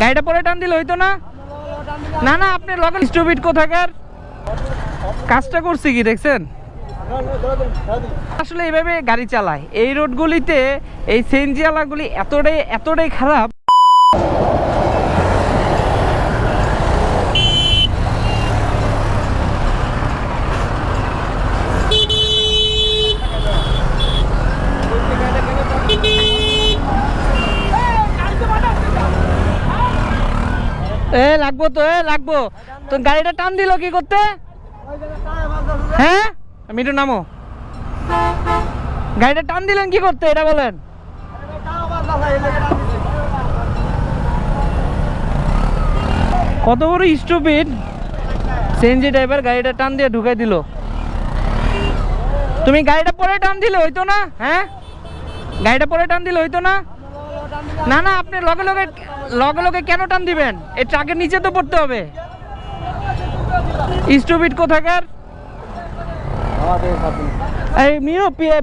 গাড়িটা পরে টান দিলে হইতো না? না না, আপনি লগন। স্টুপিড কোথাকার? কাজটা করছি কি, দেখছেন? আসলে এইভাবে গাড়ি চালায়। এই রোডগুলিতে এই সেনজিয়ালাগুলি এতটাই এতটাই খারাপ এ, লাগবো তো, এ, লাগবো। তো গাড়িটা টান দিল কি করতে? হ্যাঁ? একটু নামো। গাড়িটা টান দিলেন কি করতে, এটা বলেন। কত বড় স্টুপিড সিএনজি ড্রাইভার গাড়িটা টান দিয়ে ঢুকাই দিল। তুমি গাড়িটা পরে টান দিলে হইতো না হ্যাঁ? গাড়িটা পরে টান দিলে হইতো না? না না, আপনি লগে লগে লগে লগে কেন টান দিবেন? এই ট্রাকের নিচে তো পড়তে হবে। স্টুপিড কোথাকার? এই মিও পিয়ে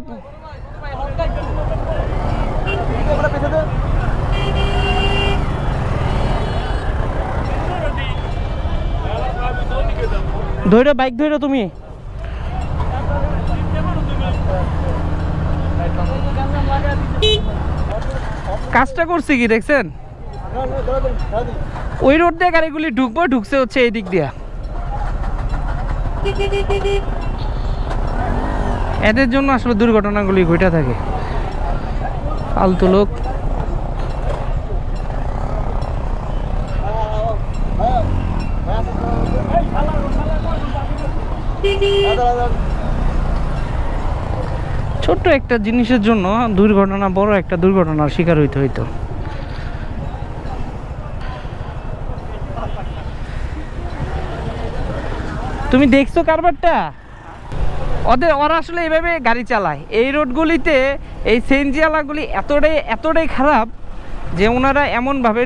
ধৈর্য, বাইক ধৈর্য তুমি। কাজটা করছি কি দেখছেন? ওই রোড দিয়ে গাড়িগুলি ঢুকবো, ঢুকছে হচ্ছে এই দিক দিয়া। এদের জন্য আসলে দুর্ঘটনাগুলি ঘটে থাকে। ফালতু লোক। ছোট্ট একটা জিনিসের জন্য দুর্ঘটনা, বড় একটা দুর্ঘটনার শিকার হইতে হইতো। তুমি দেখছ কারবারটা? ওদের, ওরা আসলে এইভাবে গাড়ি চালায়। এই রোডগুলিতে, এই সেনজিয়ালাগুলি এতটাই এতটাই খারাপ যে ওনারা এমনভাবে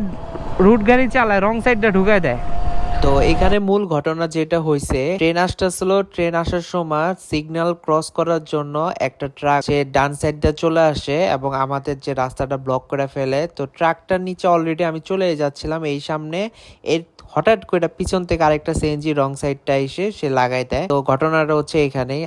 রুট গাড়ি চালায়, রং সাইডটা ঢুকায় দেয়। তো এখানে মূল ঘটনা যেটা হয়েছে ট্রেন আসতেছিল ট্রেন আসার সময় সিগন্যাল ক্রস করার জন্য একটা ট্রাক সে ডান সাইডটা চলে আসে এবং আমাদের যে রাস্তাটা ব্লক করে ফেলে। তো ট্রাকটার নিচে অলরেডি আমি চলে যাচ্ছিলাম, এই সামনে। এর হঠাৎ করে পিছন থেকে আরেকটা সিএনজি রং সাইডটা এসে সে লাগাই দেয়। তো ঘটনাটা হচ্ছে এখানেই।